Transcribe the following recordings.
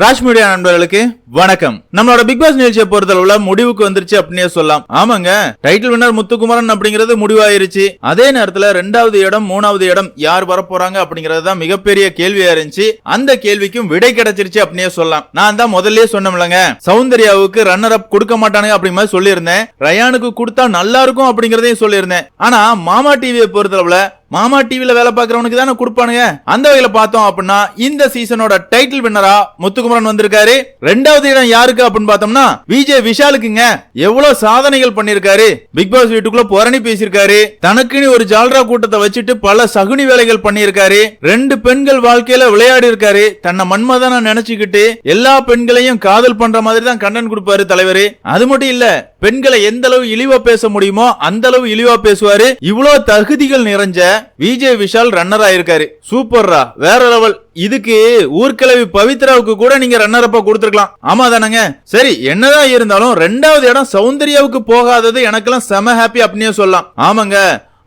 Raj media நண்பர்களுக்கு வணக்கம். நம்மளோட பிக் பாஸ் நிகழ்ச்சியை பொறுத்தளவுல முடிவுக்கு வந்துருச்சு அப்படின்னே சொல்லலாம். ஆமாங்க டைட்டில் வின்னர் முத்துக்குமரன் அப்படிங்கிறது முடிவாயிருச்சு. அதே நேரத்துல ரெண்டாவது இடம் மூணாவது இடம் யார் வர போறாங்க அப்படிங்கிறது தான் மிகப்பெரிய கேள்வியா இருந்துச்சு. அந்த கேள்விக்கும் விடை கிடைச்சிருச்சு அப்படின்னே சொல்லலாம். நான் தான் முதல்ல சொன்னோம்லங்க சௌந்தர்யாவுக்கு ரன்னர் அப் கொடுக்க மாட்டானுங்க அப்படி மாதிரி சொல்லியிருந்தேன். ரயானுக்கு கொடுத்தா நல்லா இருக்கும் அப்படிங்கறதையும் சொல்லியிருந்தேன். ஆனா மாமா டிவியை பொறுத்தளவுல மாமா டிவியில வேலை பார்க்கறவனுக்கு தானே கொடுப்பானுங்க. அந்த வகையில பார்த்தோம் அப்படின்னா இந்த சீசனோட டைட்டில் வின்னரா முத்துக்குமரன் வந்திருக்காரு. ரெண்டாவது இடம் யாருக்கு அப்படின்னு பார்த்தோம்னா விஜய் விஷாலுக்குங்க. எவ்வளவு சாதனைகள் பண்ணிருக்காரு பிக் பாஸ் வீட்டுக்குள்ள புரணி பேசியிருக்காரு. தனக்குன்னு ஒரு ஜால்ரா கூட்டத்தை வச்சுட்டு பல சகுனி வேலைகள் பண்ணியிருக்காரு. ரெண்டு பெண்கள் வாழ்க்கையில விளையாடி இருக்காரு. தன்னை மன்மதனா நினைச்சுக்கிட்டு எல்லா பெண்களையும் காதல் பண்ற மாதிரி தான் கண்டன் கொடுப்பாரு தலைவர். அது மட்டும் இல்ல பெண்களை எந்த அளவு இழிவா பேச முடியுமோ அந்த அளவு இழிவா பேசுவாரு. இவ்வளவு தகுதிகள் நிறைஞ்ச விஜய் விஷால் ரன்னர் ஆயிருக்காரு சூப்பர்ரா வேற லெவல் இதுக்கு ஊர்கிழவி பவித்ராவுக்கு கூட நீங்க ரன்னர் அப்பா கொடுத்துருக்கலாம். ஆமா தானங்க? சரி என்னதான் இருந்தாலும் ரெண்டாவது இடம் சௌந்தர்யாவுக்கு போகாதது எனக்கெல்லாம் செம ஹாப்பி அப்படின்னே சொல்லலாம். ஆமாங்க.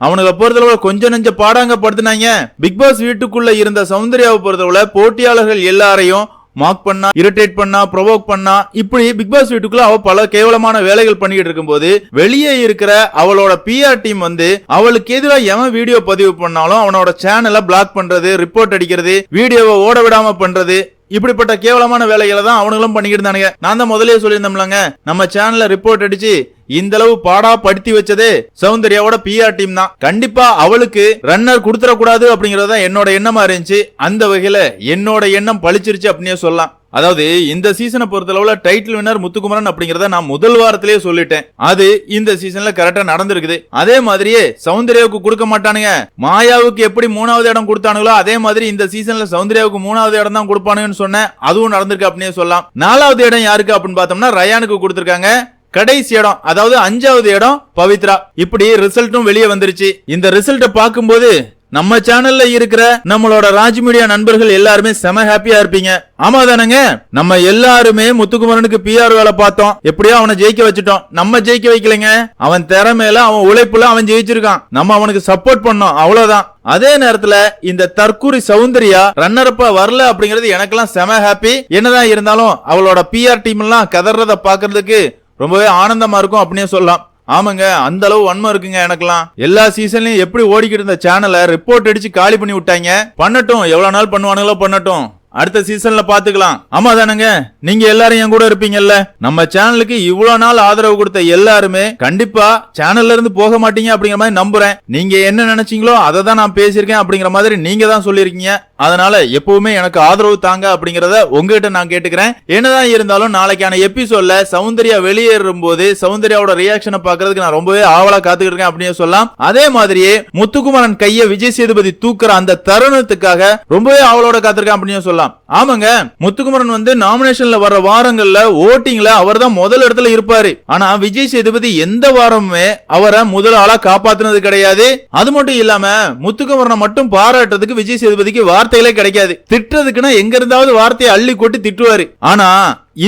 அவனுக்கு பொறுத்தளவுல கொஞ்சம் நெஞ்ச பாடாங்க படுத்துனாங்க. பிக் பாஸ் வீட்டுக்குள்ள இருந்த சௌந்தர்யாவை பொறுத்தளவுல போட்டியாளர்கள் எல்லாரையும் மார்க் பண்ணா இரிட்டேட் பண்ணா ப்ரொவோக் பண்ணா இப்படி பிக் பாஸ் வீட்டுக்குள்ள அவ பல கேவலமான வேலைகள் பண்ணிட்டு இருக்கும்போது வெளியே இருக்கிற அவளோட பிஆர் டீம் வந்து அவளுக்கு எதிராக எவன் வீடியோ பதிவு பண்ணாலும் அவனோட சேனலை பிளாக் பண்றது ரிப்போர்ட் அடிக்கிறது வீடியோவை ஓட விடாம பண்றது இப்படிப்பட்ட கேவலமான வேலைகளை தான் அவனுங்களும் பண்ணிக்கிட்டு இருந்தானுங்க நான் தான் முதலே சொல்லியிருந்தோம்லங்க நம்ம சேனல்ல ரிப்போர்ட் அடிச்சு இந்த அளவு பாடா படுத்தி வச்சதே சௌந்தர்யாவோட பிஆர் டீம் தான். கண்டிப்பா அவளுக்கு ரன்னர் கொடுத்துடக்கூடாது அப்படிங்கறத என்னோட எண்ணமா இருந்துச்சு. அந்த வகையில என்னோட எண்ணம் பழிச்சிருச்சு அப்படின்னே சொல்லலாம். அதாவது இந்த சீசனை பொறுத்தளவுல டைட்டில் வின்னர் முத்துக்குமரன் அப்படிங்கறத நான் முதல் வாரத்திலேயே சொல்லிட்டேன். அது இந்த சீசன்ல கரெக்டா நடந்திருக்குது. அதே மாதிரியே சௌந்தர்யாவுக்கு கொடுக்க மாட்டானுங்க. மாயாவுக்கு எப்படி மூணாவது இடம் கொடுத்தானுங்களோ அதே மாதிரி இந்த சீசன்ல சௌந்தர்யாவுக்கு மூணாவது இடம் தான் கொடுப்பானுங்கன்னு சொன்னேன். அதுவும் நடந்திருக்கு அப்படின்னே சொல்லலாம். நாலாவது இடம் யாருக்கு அப்படின்னு பார்த்தோம்னா ரயானுக்கு கொடுத்திருக்காங்க. கடைசி இடம் அதாவது அஞ்சாவது இடம் பவித்ரா. இப்படி ரிசல்ட்டும் வெளியே வந்துருச்சு. இந்த ரிசல்ட்டை பார்க்கும்போது நம்ம சேனல்ல இருக்கிற நம்மளோட ராஜ் மீடியா நண்பர்கள் எல்லாருமே செம ஹாப்பியா இருப்பீங்க. ஆமா தானங்க? நம்ம எல்லாருமே முத்துக்குமரனுக்கு பிஆர் வேலை பார்த்தோம். எப்படியோ அவனை ஜெயிக்க வச்சுட்டோம். நம்ம ஜெயிக்க வைக்கலைங்க. அவன் திறமையில அவன் உழைப்புல அவன் ஜெயிச்சிருக்கான். நம்ம அவனுக்கு சப்போர்ட் பண்ணோம். அவ்வளவுதான். அதே நேரத்துல இந்த தற்கூரி சௌந்தர்யா ரன்னரப்பா வரல அப்படிங்கிறது எனக்கெல்லாம் செம ஹாப்பி என்னதான் இருந்தாலும் அவளோட பிஆர் டீம் எல்லாம் கதறத பாக்குறதுக்கு ரொம்பவே ஆனந்தமா இருக்கும் அப்படின்னு சொல்லலாம். ஆமாங்க அந்த அளவு வன்மம் இருக்குங்க எனக்குலாம் எல்லா சீசன்லயும் எப்படி ஓடிக்கிட்டு இருந்த சேனலை ரிப்போர்ட் அடிச்சு காலி பண்ணி விட்டாங்க? பண்ணட்டும் எவ்வளவு நாள் பண்ணுவானுங்களோ பண்ணட்டும். அடுத்த சீசன்ல பாத்துக்கலாம் ஆமா தானங்க? நீங்க எல்லாரும் என் கூட இருப்பீங்கல்ல? நம்ம சேனலுக்கு இவ்வளவு நாள் ஆதரவு கொடுத்த எல்லாருமே கண்டிப்பா சேனல்ல இருந்து போக மாட்டீங்க அப்படிங்கிற மாதிரி நம்புறேன். நீங்க என்ன நினைச்சீங்களோ அதை தான் நான் பேசியிருக்கேன் அப்படிங்கிற மாதிரி நீங்க தான் சொல்லியிருக்கீங்க. அதனால எப்பவுமே எனக்கு ஆதரவு தாங்க அப்படிங்கறத உங்ககிட்ட நான் கேட்டுக்கிறேன். என்னதான் இருந்தாலும் நாளைக்கான எபிசோட்ல சௌந்தர்யா வெளியேறும் போது சௌந்தர்யாவோட ரியாக்ஷனை பாக்குறதுக்கு நான் ரொம்பவே ஆவலா காத்துக்கிட்டு இருக்கேன் அப்படின்னு சொல்லலாம். அதே மாதிரியே முத்துக்குமரன் கைய விஜய் சேதுபதி தூக்குற அந்த தருணத்துக்காக ரொம்பவே ஆவலோட காத்திருக்கேன் அப்படின்னு சொல்லலாம். ஆமாங்க முத்துக்குமரன் வந்து நாமினேஷன்ல வர வாரங்கள்ல ஓட்டிங்ல அவர் தான் முதல் இடத்துல இருப்பாரு. ஆனா விஜய் சேதுபதி எந்த வாரமுமே அவரை முதல் ஆளா காப்பாத்துனது கிடையாது. அது மட்டும் இல்லாம முத்துக்குமரனை மட்டும் பாராட்டுறதுக்கு விஜய் சேதுபதிக்கு வார்த்தைகளே கிடைக்காது. திட்டுறதுக்குன்னா எங்க இருந்தாவது வார்த்தையை அள்ளி கொட்டி திட்டுவாரு. ஆனா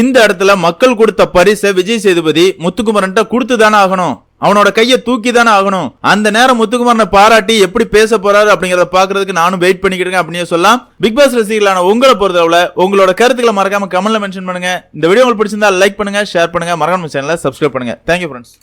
இந்த இடத்துல மக்கள் கொடுத்த பரிசை விஜய் சேதுபதி முத்துக்குமரன்ட்ட கொடுத்து தானே ஆகணும். அவனோட கையை தூக்கி தானே ஆகணும். அந்த நேரம் முத்துக்குமாரனை பாராட்டி எப்படி பேச போறாரு அப்படிங்கறத பாக்குறதுக்கு நானும் வெயிட் பண்ணிக்கிட்டு இருக்கேன் அப்படின்னு சொல்லலாம். பிக் பாஸ் ரசிகர்களான உங்களை பொறுத்தளவுல உங்களோட கருத்துக்களை மறக்காம கமெண்ட்ல மென்ஷன் பண்ணுங்க. இந்த வீடியோ உங்களுக்கு பிடிச்சிருந்தா லைக் பண்ணுங்க ஷேர் பண்ணுங்க. மறக்காம சேனலை சப்ஸ்கிரைப் பண்ணுங்க. Thank you friends